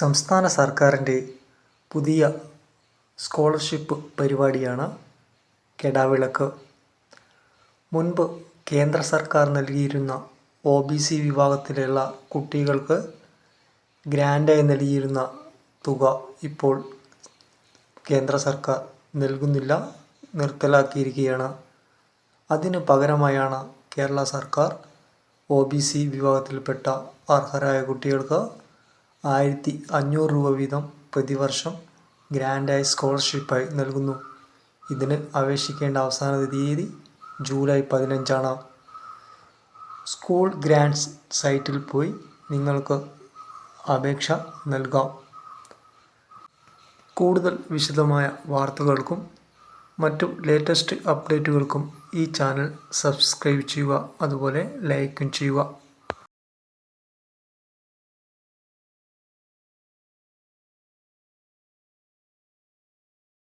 സംസ്ഥാന സർക്കാരിന്റെ പുതിയ സ്കോളർഷിപ്പ് പരിപാടിയാണ് കെടാവിളക്ക്. മുൻപ് കേന്ദ്ര സർക്കാർ നൽകിയിരുന്ന ഒ ബി സി വിഭാഗത്തിലുള്ള കുട്ടികൾക്ക് ഗ്രാൻഡായി നൽകിയിരുന്ന തുക ഇപ്പോൾ കേന്ദ്ര സർക്കാർ നൽകുന്നില്ല നിർത്തലാക്കിയിരിക്കുകയാണ്. അതിന് പകരമായാണ് കേരള സർക്കാർ ഒ ബി സി വിഭാഗത്തിൽപ്പെട്ട അർഹരായ കുട്ടികൾക്ക് ആയിരത്തി അഞ്ഞൂറ് രൂപ വീതം പ്രതിവർഷം ഗ്രാൻഡായി സ്കോളർഷിപ്പായി നൽകുന്നു. ഇതിന് അപേക്ഷിക്കേണ്ട അവസാന തീയതി ജൂലൈ പതിനഞ്ചാണ്. സ്കൂൾ ഗ്രാൻഡ്സ് സൈറ്റിൽ പോയി നിങ്ങൾക്ക് അപേക്ഷ നൽകാം. കൂടുതൽ വിശദമായ വാർത്തകൾക്കും മറ്റു ലേറ്റസ്റ്റ് അപ്ഡേറ്റുകൾക്കും ഈ ചാനൽ സബ്സ്ക്രൈബ് ചെയ്യുക അതുപോലെ ലൈക്കും ചെയ്യുക.